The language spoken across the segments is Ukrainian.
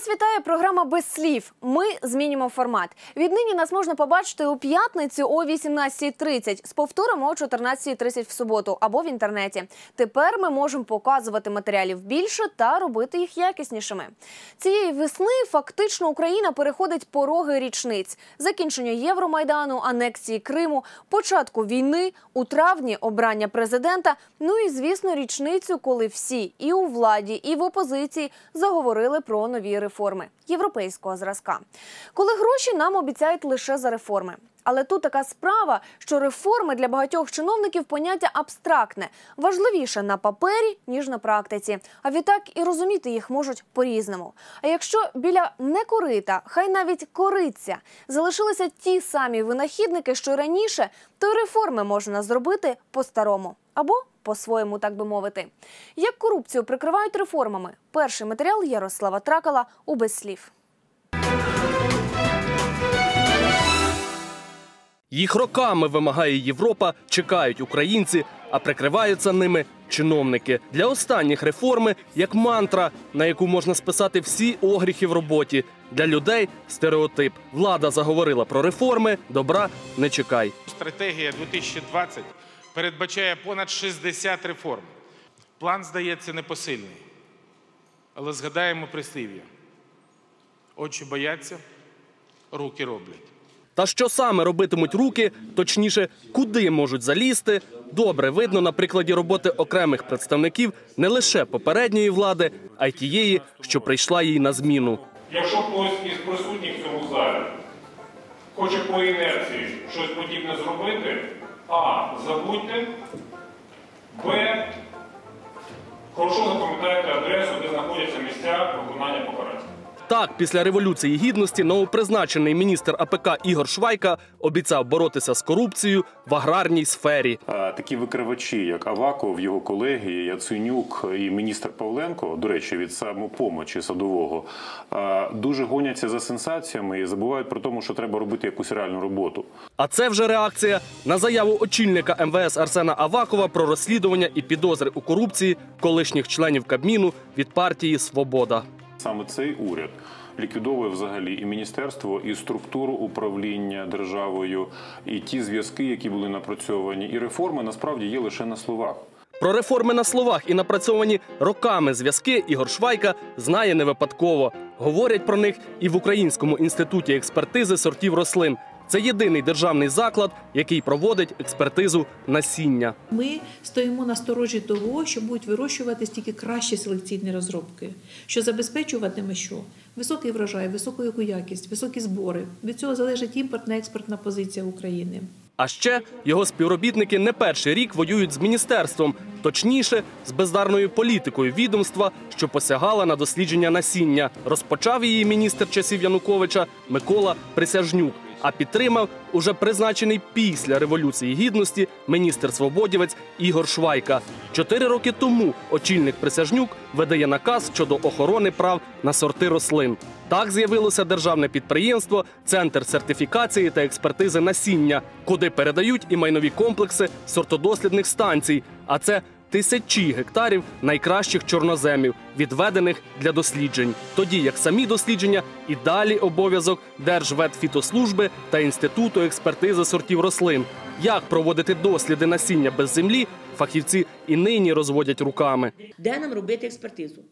Вас вітає програма без слів. Ми змінюємо формат. Віднині нас можна побачити у п'ятницю о 18.30 з повтором о 14.30 в суботу або в інтернеті. Тепер ми можемо показувати матеріалів більше та робити їх якіснішими. Цієї весни фактично Україна переходить пороги річниць: закінчення Євромайдану, анексії Криму, початку війни, у травні обрання президента. Ну і звісно, річницю, коли всі і у владі, і в опозиції заговорили про нові реформи європейського зразка. Коли гроші нам обіцяють лише за реформи. Але тут така справа, що реформи для багатьох чиновників поняття абстрактне, важливіше на папері ніж на практиці. А відтак і розуміти їх можуть по-різному. А якщо біля некорита, хай навіть кориця, залишилися ті самі винахідники, що раніше, то реформи можна зробити по-старому або по-своєму, так би мовити. Як корупцію прикривають реформами? Перший матеріал Ярослава Тракала у без слів. Їх роками вимагає Європа, чекають українці, а прикриваються ними чиновники. Для останніх реформи як мантра, на яку можна списати всі огріхи в роботі. Для людей стереотип. Влада заговорила про реформи, добра не чекай. Стратегія 2020 передбачає понад 60 реформ. План здається непосильний. Але згадаємо прислів'я. Очі бояться, руки роблять. Та що саме робитимуть руки, точніше, куди можуть залізти, добре видно на прикладі роботи окремих представників не лише попередньої влади, а й тієї, що прийшла їй на зміну. Якщо хтось із присутніх в цьому залі хоче по інерції щось подібне зробити, а. Забудьте, Б. Хорошо запам'ятайте адресу, де знаходяться місця виконання покарань. Так, після революції гідності новопризначений міністр АПК Ігор Швайка обіцяв боротися з корупцією в аграрній сфері. А Такі викривачі, як Аваков, його колеги, Яценюк і міністр Павленко, до речі, від самопомочі садового, дуже гоняться за сенсаціями і забувають про тому, що треба робити якусь реальну роботу. А це вже реакція на заяву очільника МВС Арсена Авакова про розслідування і підозри у корупції колишніх членів Кабміну від партії Свобода. Саме цей уряд ліквідовує взагалі і міністерство, і структуру управління державою, і ті зв'язки, які були напрацьовані, і реформи насправді є лише на словах. Про реформи на словах і напрацьовані роками зв'язки Ігор Швайка знає не випадково. Говорять про них і в Українському інституті експертизи сортів рослин. Це єдиний державний заклад, який проводить експертизу насіння. Ми стоїмо на сторожі того, що будуть вирощуватись тільки кращі селекційні розробки, що забезпечуватиме що? Високий врожай, високу яку якість, високі збори. Від цього залежить імпортна експортна позиція України. А ще його співробітники не перший рік воюють з міністерством, точніше, з бездарною політикою відомства, що посягала на дослідження насіння. Розпочав її міністр часів Януковича Микола Присяжнюк. А підтримав уже призначений після революції гідності міністр свободівець Ігор Швайка. Чотири роки тому очільник Присяжнюк видає наказ щодо охорони прав на сорти рослин. Так з'явилося державне підприємство, центр сертифікації та експертизи насіння, куди передають і майнові комплекси сортодослідних станцій. А це тисячі гектарів найкращих чорноземів, відведених для досліджень. Тоді як самі дослідження і далі обов'язок Держветфітослужби та інституту експертизи сортів рослин. Як проводити досліди насіння без землі, фахівці і нині розводять руками. Де нам робити експертизу?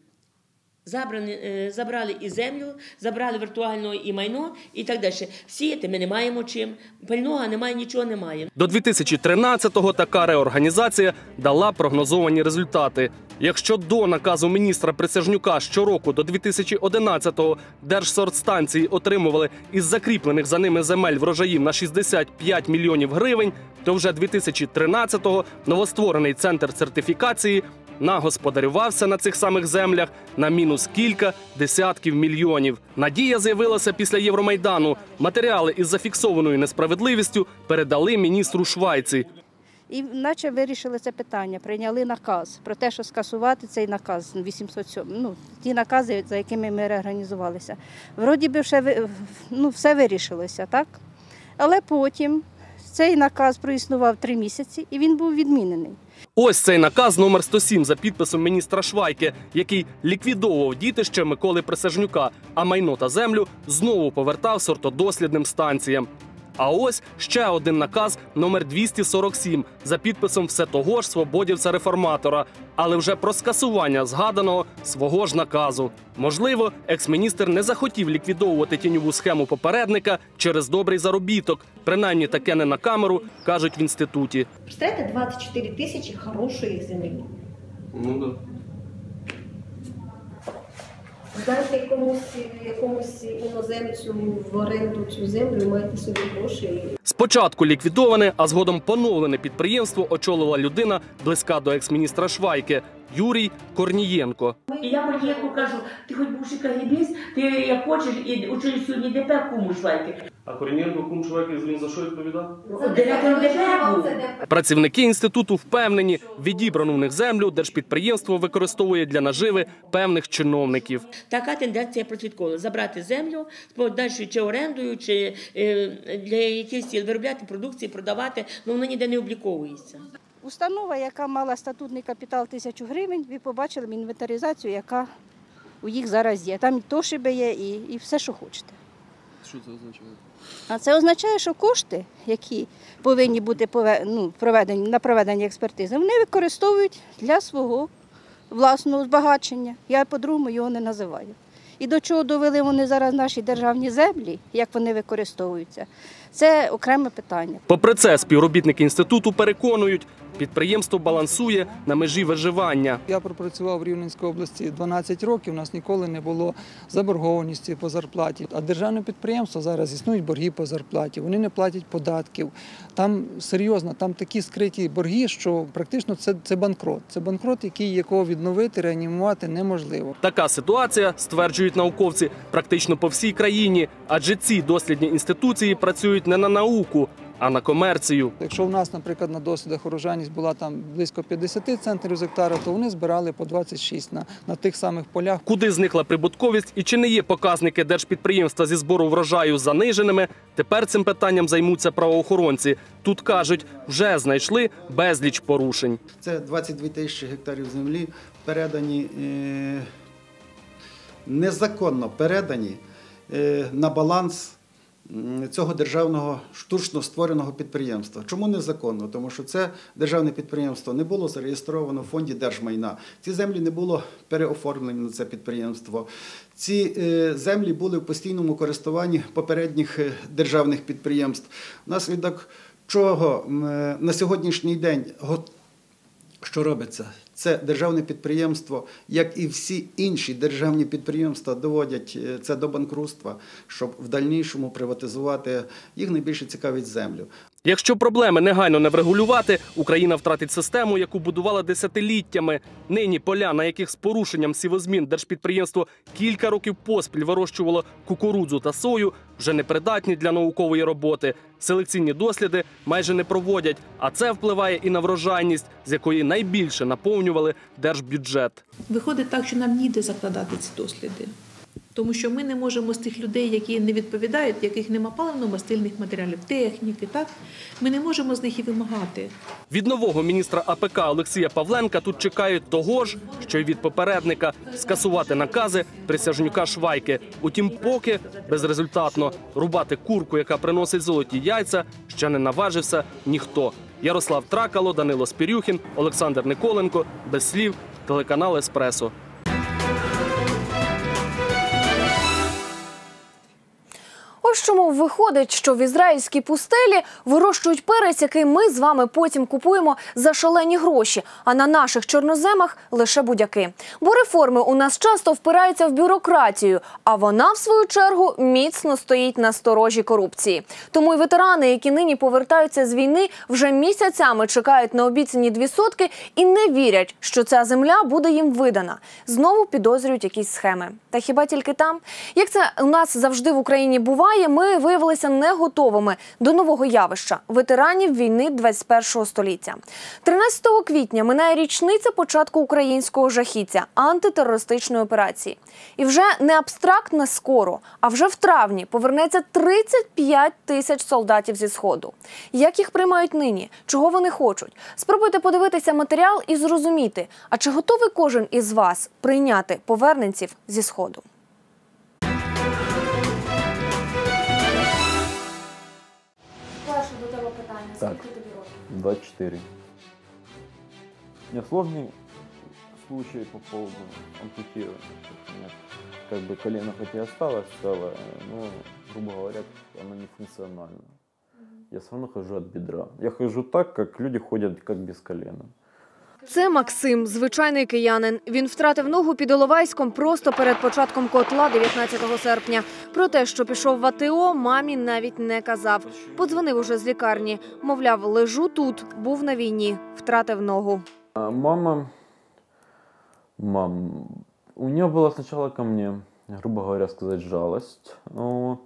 Забрані, е, забрали і землю, забрали віртуально і майно, і так далі. Сіяти ми не маємо чим, пального немає, нічого немає. До 2013-го така реорганізація дала прогнозовані результати. Якщо до наказу міністра Присяжнюка щороку до 2011-го держсортстанції отримували із закріплених за ними земель врожаїв на 65 мільйонів гривень, то вже 2013-го новостворений центр сертифікації нагосподарювався на цих самих землях на мінус кілька десятків мільйонів. Надія з'явилася після Євромайдану. Матеріали із зафіксованою несправедливістю передали міністру Швайці. І наче вирішили це питання, прийняли наказ про те, що скасувати цей наказ 807, ну, ті накази, за якими ми реорганізувалися. Вроді би, ви- ну, все вирішилося, так? Але потім Цей наказ проіснував три місяці і він був відмінений. Ось цей наказ номер 107 за підписом міністра Швайки, який ліквідовував дітище Миколи Присяжнюка, а майно та землю знову повертав сортодослідним станціям. А ось ще один наказ номер 247 за підписом все того ж свободівця реформатора, але вже про скасування згаданого свого ж наказу. Можливо, екс-міністр не захотів ліквідовувати тіньову схему попередника через добрий заробіток. Принаймні таке не на камеру кажуть в інституті. Представляєте, 24 тисячі хорошої землі. Ну да. Знаєте, якомусь, якомусь іноземцю в оренду цю землю маєте собі гроші. Спочатку ліквідоване, а згодом поновлене підприємство очолила людина близька до екс-міністра Швайки Юрій Корнієнко. І я Корнієнку кажу, ти хоч бувши кагібіст, ти як хочеш і учились сьогодні ДП куму Швайки. А Корнієнко кум Швайки він за що відповідав? Працівники інституту впевнені, відібрану в них землю держпідприємство використовує для наживи певних чиновників. Така тенденція прослідкована. Забрати землю, далі чи орендою, чи е, для якихось виробляти продукції, продавати, ну воно ніде не обліковується. Установа, яка мала статутний капітал тисячу гривень, ви побачили інвентаризацію, яка у їх зараз є. Там і тошиби є, і, і все, що хочете. Що це означає? А це означає, що кошти, які повинні бути ну, проведені на проведення експертизи, вони використовують для свого власного збагачення. Я по-другому його не називаю. І до чого довели вони зараз наші державні землі, як вони використовуються, це окреме питання. Попри це, співробітники інституту переконують, підприємство балансує на межі виживання. Я пропрацював в Рівненській області 12 років. У нас ніколи не було заборгованості по зарплаті. А державне підприємство зараз існують борги по зарплаті. Вони не платять податків. Там серйозно, там такі скриті борги, що практично це, це банкрот. Це банкрот, який якого відновити, реанімувати неможливо. Така ситуація, стверджують науковці, практично по всій країні, адже ці дослідні інституції працюють не на науку, а на комерцію. Якщо в нас, наприклад, на дослідах урожайність була там близько 50 центрів з гектара, то вони збирали по 26 на, на тих самих полях. Куди зникла прибутковість і чи не є показники держпідприємства зі збору врожаю заниженими? Тепер цим питанням займуться правоохоронці. Тут кажуть, вже знайшли безліч порушень. Це 22 тисячі гектарів землі передані е, незаконно передані е, на баланс цього державного штучно створеного підприємства. Чому незаконно? Тому що це державне підприємство не було зареєстровано в фонді держмайна. Ці землі не було переоформлені на це підприємство. Ці е, землі були в постійному користуванні попередніх е, державних підприємств. Внаслідок чого е, на сьогоднішній день що робиться? Це державне підприємство, як і всі інші державні підприємства, доводять е, це до банкрутства, щоб в дальнішому приватизувати їх найбільше цікавить землю. Якщо проблеми негайно не врегулювати, Україна втратить систему, яку будувала десятиліттями. Нині поля, на яких з порушенням сівозмін держпідприємство кілька років поспіль вирощувало кукурудзу та сою, вже непридатні для наукової роботи. Селекційні досліди майже не проводять, а це впливає і на врожайність, з якої найбільше наповнювали держбюджет. Виходить так, що нам ніде закладати ці досліди. Тому що ми не можемо з тих людей, які не відповідають, яких нема паливно-мастильних матеріалів, техніки, так ми не можемо з них і вимагати. Від нового міністра АПК Олексія Павленка тут чекають того ж, що й від попередника скасувати накази присяжнюка Швайки. Утім, поки безрезультатно рубати курку, яка приносить золоті яйця, ще не наважився ніхто. Ярослав Тракало, Данило Спірюхін, Олександр Николенко. Без слів. Телеканал Еспресо. Ось чому виходить, що в ізраїльській пустелі вирощують перець, який ми з вами потім купуємо за шалені гроші, а на наших чорноземах лише будяки. Бо реформи у нас часто впираються в бюрократію, а вона, в свою чергу, міцно стоїть на сторожі корупції. Тому й ветерани, які нині повертаються з війни, вже місяцями чекають на обіцяні дві сотки і не вірять, що ця земля буде їм видана. Знову підозрюють якісь схеми. Та хіба тільки там? Як це у нас завжди в Україні буває, виглядає, ми виявилися не готовими до нового явища ветеранів війни 21 століття. 13 квітня минає річниця початку українського жахіття антитерористичної операції. І вже не абстрактно скоро, а вже в травні повернеться 35 тисяч солдатів зі сходу. Як їх приймають нині? Чого вони хочуть? Спробуйте подивитися матеріал і зрозуміти, а чи готовий кожен із вас прийняти поверненців зі сходу? Так. тобі років? 24. Мне сложный случай по поводу ампутирования. Меня как бы колено хоть и осталось целое, но, грубо говоря, оно не функционально. Я все равно хожу от бедра. Я хожу так, как люди ходят как без колена. Це Максим, звичайний киянин. Він втратив ногу під Іловайськом просто перед початком котла 19 серпня. Про те, що пішов в АТО, мамі навіть не казав. Подзвонив уже з лікарні. Мовляв, лежу тут, був на війні, втратив ногу. Мама, мам, у нее была сначала ко мне, грубо говоря, сказать, жалость. Вот.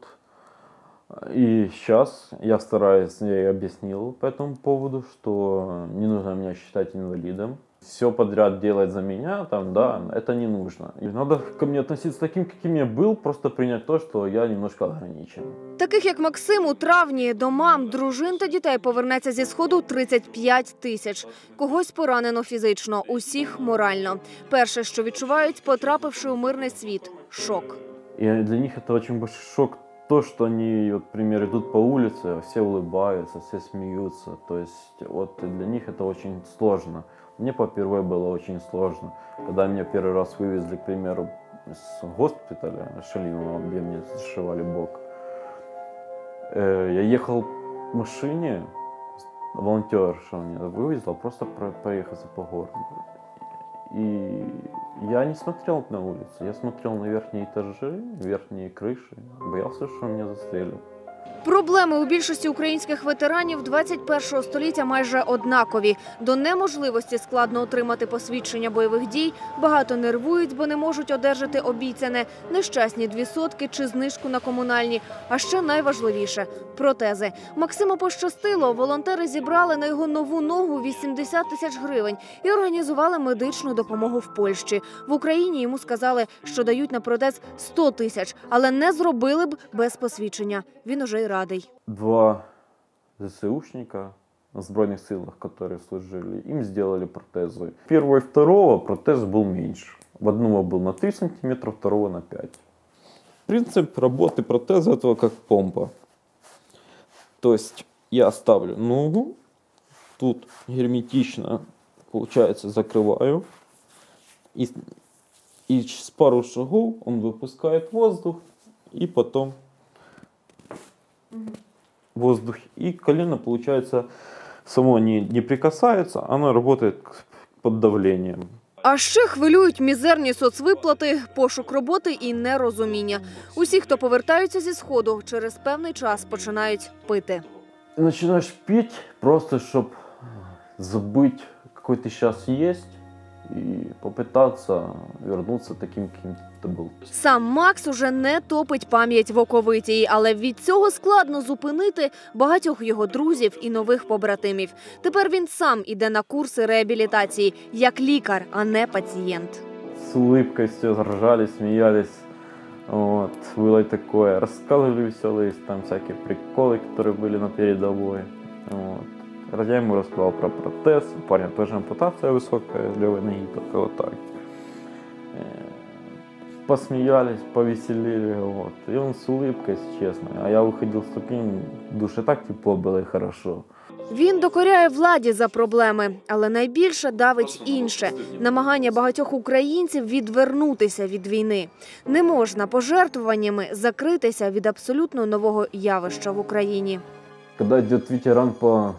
И сейчас я стараюсь, я ей объяснил по этому поводу, что не нужно меня считать инвалидом. Все подряд делать за меня, там, да, это не нужно. И надо ко мне относиться таким, каким я был, просто принять то, что я немножко ограничен. Таких як Максим у травні до мам, дружин та дітей повернеться зі сходу 35 тисяч. Когось поранено фізично, усіх морально. Перше, що відчувають, потрапивши у мирний світ шок. И для них это очень большой шок, то, что они, вот, например, идут по улице, все улыбаются, все смеются. То есть вот для них это очень сложно. Мне попервые было очень сложно. Когда меня первый раз вывезли, к примеру, с госпиталя Шалимова, где мне зашивали бок, э, я ехал в машине, волонтерша меня вывезла, просто про- проехаться по городу. И я не смотрел на улицу, я смотрел на верхние этажи, верхние крыши. Боялся, что меня застрелят. Проблеми у більшості українських ветеранів 21 століття майже однакові. До неможливості складно отримати посвідчення бойових дій. Багато нервують, бо не можуть одержати обіцяне нещасні дві сотки чи знижку на комунальні. А ще найважливіше протези. Максиму пощастило. Волонтери зібрали на його нову ногу 80 тисяч гривень і організували медичну допомогу в Польщі. В Україні йому сказали, що дають на протез 100 тисяч, але не зробили б без посвідчення. Він уже й радий. Два ЗСУшника на Збройных силах, которые служили, им сделали протезы. Первого и второго протез был меньше. В одного был на 3 сантиметра, второго на 5. Принцип работы протеза этого как помпа. То есть я ставлю ногу, тут герметично, получается, закрываю, и, и с пару шагов он выпускает воздух, и потом воздух. И колено, получается, само не, не прикасается, оно работает к- под давлением. А ще хвилюють мізерні соцвиплати, пошук роботи і нерозуміння. Усі, хто повертаються зі сходу, через певний час починають пити. И начинаешь пить просто, чтобы забыть, какой ты сейчас есть, и попытаться вернуться таким, каким ты был. Сам Макс уже не топить пам'ять в оковитій, але від цього складно зупинити багатьох його друзів і нових побратимів. Тепер він сам іде на курси реабілітації як лікар, а не пацієнт. С улыбкой все ржали, смеялись. Вот, было и такое. Рассказывали веселые там всякие приколы, которые были на передовой. Вот. Я ему рассказал про протез. У парня тоже ампутация высокая левой ноги, только вот так. Э, Посмеялись, повеселили. Вот. И он с улыбкой, если честно. А я выходил с таким, в душе так тепло было и хорошо. Він докоряє владі за проблеми, але найбільше давить інше намагання багатьох українців відвернутися від війни. Не можна пожертвуваннями закритися від абсолютно нового явища в Україні. Когда идет ветеран по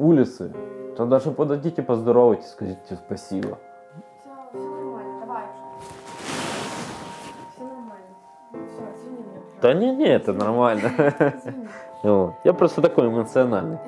улице, то даже подойдите, поздоровайтесь, скажите спасибо. Да не, не, это нормально. Вот. Я просто такой эмоциональный.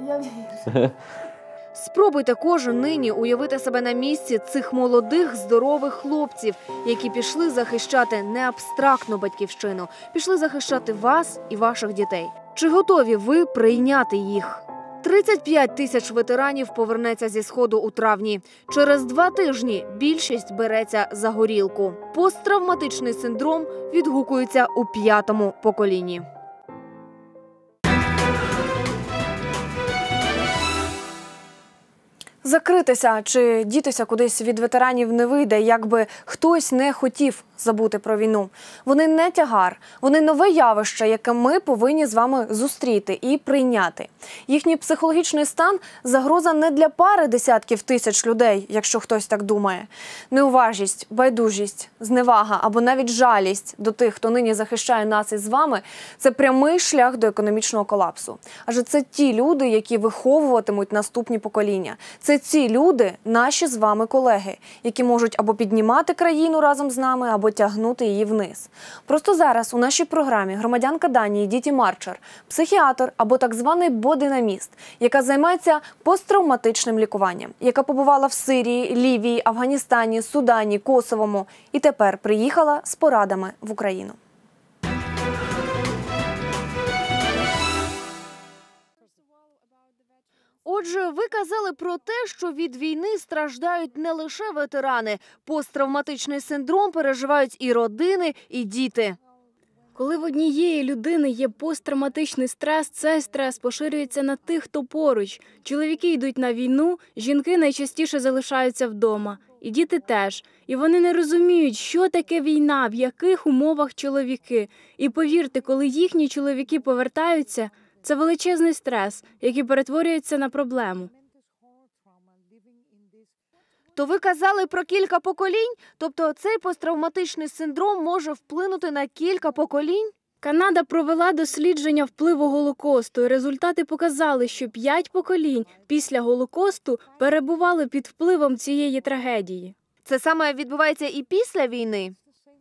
Спробуйте кожен нині уявити себе на місці цих молодих здорових хлопців, які пішли захищати не абстрактну батьківщину, пішли захищати вас і ваших дітей. Чи готові ви прийняти їх? 35 тисяч ветеранів повернеться зі сходу у травні. Через два тижні більшість береться за горілку. Посттравматичний синдром відгукується у п'ятому поколінні. Закритися чи дітися кудись від ветеранів не вийде, якби хтось не хотів забути про війну. Вони не тягар, вони нове явище, яке ми повинні з вами зустріти і прийняти. Їхній психологічний стан загроза не для пари десятків тисяч людей, якщо хтось так думає. Неуважність, байдужість, зневага або навіть жалість до тих, хто нині захищає нас із вами, це прямий шлях до економічного колапсу. Адже це ті люди, які виховуватимуть наступні покоління. Це ці люди, наші з вами колеги, які можуть або піднімати країну разом з нами, або тягнути її вниз. Просто зараз у нашій програмі громадянка Данії Діті Марчер, психіатр або так званий бодинаміст, яка займається посттравматичним лікуванням, яка побувала в Сирії, Лівії, Афганістані, Судані, Косовому і тепер приїхала з порадами в Україну. Отже, ви казали про те, що від війни страждають не лише ветерани, посттравматичний синдром переживають і родини, і діти. Коли в однієї людини є посттравматичний стрес, цей стрес поширюється на тих, хто поруч. Чоловіки йдуть на війну, жінки найчастіше залишаються вдома, і діти теж. І вони не розуміють, що таке війна, в яких умовах чоловіки. І повірте, коли їхні чоловіки повертаються, це величезний стрес, який перетворюється на проблему. То ви казали про кілька поколінь, тобто цей посттравматичний синдром може вплинути на кілька поколінь? Канада провела дослідження впливу Голокосту. і Результати показали, що п'ять поколінь після Голокосту перебували під впливом цієї трагедії. Це саме відбувається і після війни.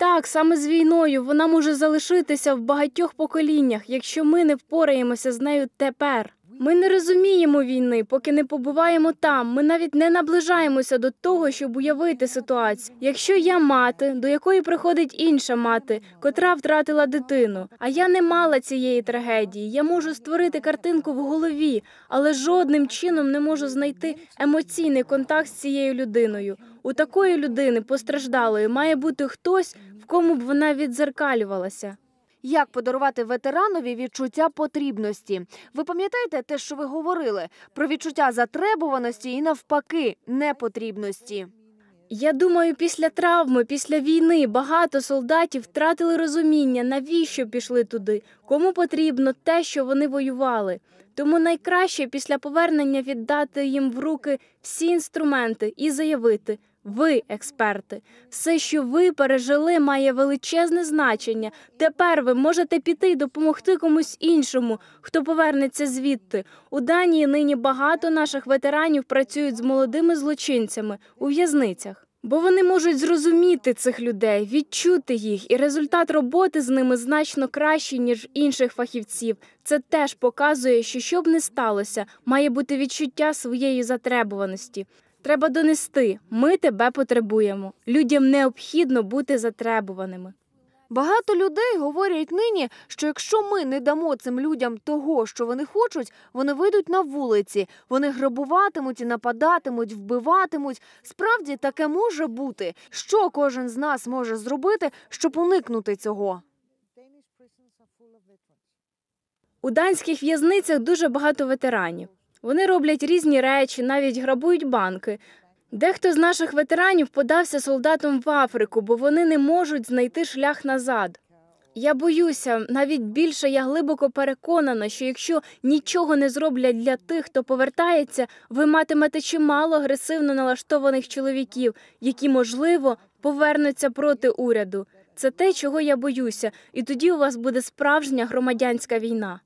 Так, саме з війною вона може залишитися в багатьох поколіннях, якщо ми не впораємося з нею тепер. Ми не розуміємо війни, поки не побуваємо там. Ми навіть не наближаємося до того, щоб уявити ситуацію. Якщо я мати, до якої приходить інша мати, котра втратила дитину, а я не мала цієї трагедії, я можу створити картинку в голові, але жодним чином не можу знайти емоційний контакт з цією людиною. У такої людини постраждалої має бути хтось, в кому б вона відзеркалювалася. Як подарувати ветеранові відчуття потрібності? Ви пам'ятаєте те, що ви говорили про відчуття затребуваності і навпаки непотрібності? Я думаю, після травми, після війни багато солдатів втратили розуміння, навіщо пішли туди, кому потрібно те, що вони воювали. Тому найкраще після повернення віддати їм в руки всі інструменти і заявити. Ви, експерти, все, що ви пережили, має величезне значення. Тепер ви можете піти й допомогти комусь іншому, хто повернеться звідти. У Данії нині багато наших ветеранів працюють з молодими злочинцями у в'язницях. Бо вони можуть зрозуміти цих людей, відчути їх, і результат роботи з ними значно кращий, ніж інших фахівців. Це теж показує, що що б не сталося, має бути відчуття своєї затребуваності. Треба донести, ми тебе потребуємо. Людям необхідно бути затребуваними. Багато людей говорять нині, що якщо ми не дамо цим людям того, що вони хочуть, вони вийдуть на вулиці, вони грабуватимуть і нападатимуть, вбиватимуть. Справді таке може бути. Що кожен з нас може зробити, щоб уникнути цього? У данських в'язницях дуже багато ветеранів. Вони роблять різні речі, навіть грабують банки. Дехто з наших ветеранів подався солдатом в Африку, бо вони не можуть знайти шлях назад. Я боюся, навіть більше я глибоко переконана, що якщо нічого не зроблять для тих, хто повертається, ви матимете чимало агресивно налаштованих чоловіків, які, можливо, повернуться проти уряду. Це те, чого я боюся, і тоді у вас буде справжня громадянська війна.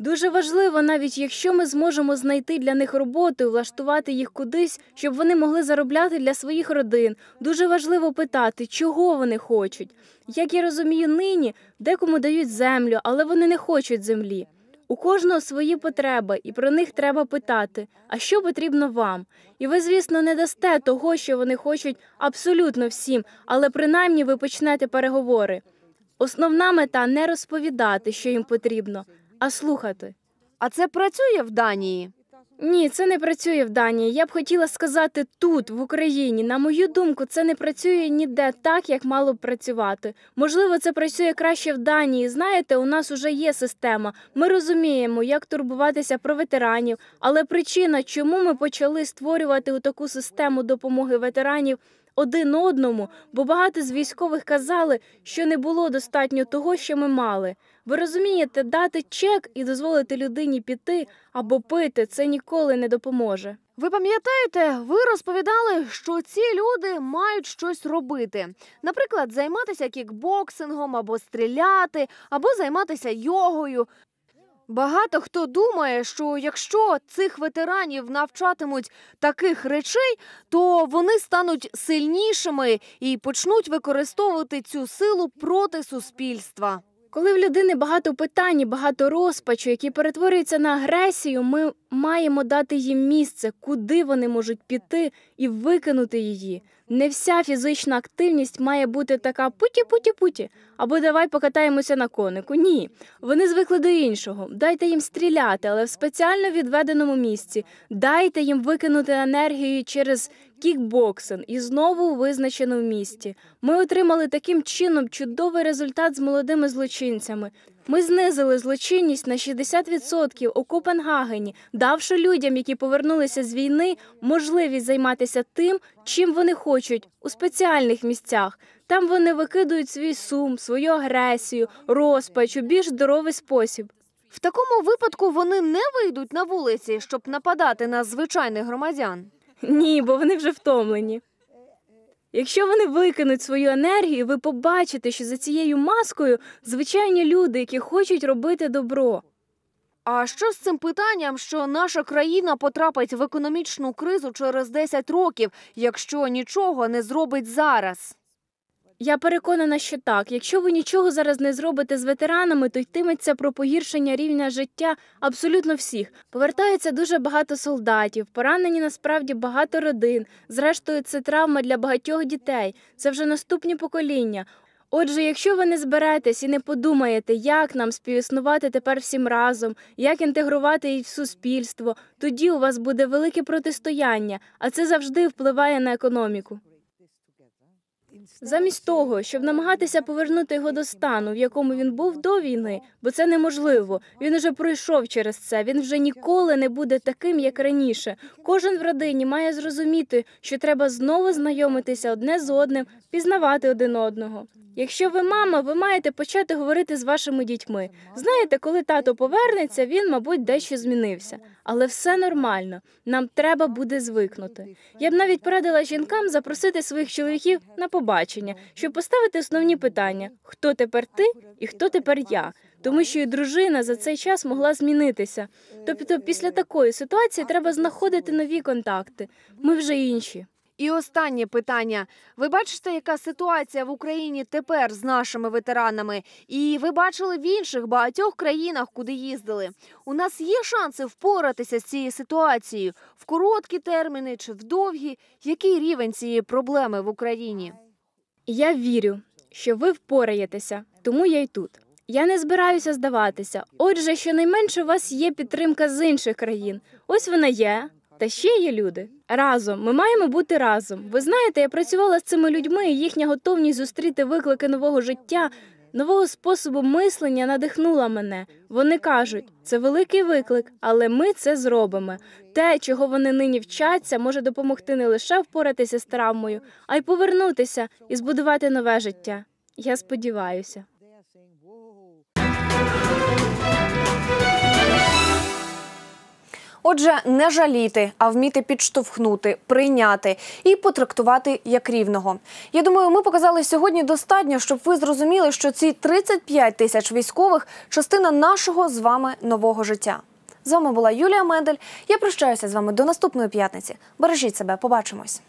Дуже важливо, навіть якщо ми зможемо знайти для них роботу, і влаштувати їх кудись, щоб вони могли заробляти для своїх родин. Дуже важливо питати, чого вони хочуть. Як я розумію, нині декому дають землю, але вони не хочуть землі. У кожного свої потреби, і про них треба питати. А що потрібно вам? І ви, звісно, не дасте того, що вони хочуть абсолютно всім, але принаймні ви почнете переговори. Основна мета не розповідати, що їм потрібно, а слухати. А це працює в Данії? Ні, це не працює в Данії. Я б хотіла сказати тут, в Україні. На мою думку, це не працює ніде так, як мало б працювати. Можливо, це працює краще в Данії. Знаєте, у нас уже є система. Ми розуміємо, як турбуватися про ветеранів. Але причина, чому ми почали створювати таку систему допомоги ветеранів один одному, бо багато з військових казали, що не було достатньо того, що ми мали. Ви розумієте, дати чек і дозволити людині піти або пити це ніколи не допоможе. Ви пам'ятаєте, ви розповідали, що ці люди мають щось робити. Наприклад, займатися кікбоксингом або стріляти, або займатися йогою. Багато хто думає, що якщо цих ветеранів навчатимуть таких речей, то вони стануть сильнішими і почнуть використовувати цю силу проти суспільства. Коли в людини багато питань, багато розпачу, які перетворюються на агресію, ми маємо дати їм місце, куди вони можуть піти і викинути її. Не вся фізична активність має бути така путі-путі-путі, або давай покатаємося на конику. Ні, вони звикли до іншого. Дайте їм стріляти, але в спеціально відведеному місці. Дайте їм викинути енергію через кікбоксинг і знову у визначеному місці. Ми отримали таким чином чудовий результат з молодими злочинцями. Ми знизили злочинність на 60% у Копенгагені, давши людям, які повернулися з війни, можливість займатися тим, чим вони хочуть у спеціальних місцях. Там вони викидують свій сум, свою агресію, розпач у більш здоровий спосіб. В такому випадку вони не вийдуть на вулиці, щоб нападати на звичайних громадян. Ні, бо вони вже втомлені. Якщо вони викинуть свою енергію, ви побачите, що за цією маскою звичайні люди, які хочуть робити добро. А що з цим питанням, що наша країна потрапить в економічну кризу через 10 років, якщо нічого не зробить зараз? Я переконана, що так. Якщо ви нічого зараз не зробите з ветеранами, то йтиметься про погіршення рівня життя абсолютно всіх. Повертається дуже багато солдатів, поранені насправді багато родин. Зрештою, це травма для багатьох дітей. Це вже наступні покоління. Отже, якщо ви не зберетесь і не подумаєте, як нам співіснувати тепер всім разом, як інтегрувати їх в суспільство, тоді у вас буде велике протистояння, а це завжди впливає на економіку. Замість того, щоб намагатися повернути його до стану, в якому він був до війни, бо це неможливо. Він уже пройшов через це. Він вже ніколи не буде таким, як раніше. Кожен в родині має зрозуміти, що треба знову знайомитися одне з одним, пізнавати один одного. Якщо ви мама, ви маєте почати говорити з вашими дітьми. Знаєте, коли тато повернеться, він, мабуть, дещо змінився. Але все нормально. Нам треба буде звикнути. Я б навіть порадила жінкам запросити своїх чоловіків на побачення, щоб поставити основні питання: хто тепер ти і хто тепер я. Тому що і дружина за цей час могла змінитися. Тобто, після такої ситуації треба знаходити нові контакти. Ми вже інші. І останнє питання. Ви бачите, яка ситуація в Україні тепер з нашими ветеранами? І ви бачили в інших багатьох країнах, куди їздили. У нас є шанси впоратися з цією ситуацією в короткі терміни чи в довгі. Який рівень цієї проблеми в Україні? Я вірю, що ви впораєтеся, тому я й тут. Я не збираюся здаватися. Отже, щонайменше у вас є підтримка з інших країн. Ось вона є. Та ще є люди. Разом ми маємо бути разом. Ви знаєте, я працювала з цими людьми, і їхня готовність зустріти виклики нового життя, нового способу мислення надихнула мене. Вони кажуть, це великий виклик, але ми це зробимо. Те, чого вони нині вчаться, може допомогти не лише впоратися з травмою, а й повернутися і збудувати нове життя. Я сподіваюся. Отже, не жаліти, а вміти підштовхнути, прийняти і потрактувати як рівного. Я думаю, ми показали сьогодні достатньо, щоб ви зрозуміли, що ці 35 тисяч військових частина нашого з вами нового життя. З вами була Юлія Мендель. Я прощаюся з вами до наступної п'ятниці. Бережіть себе, побачимось.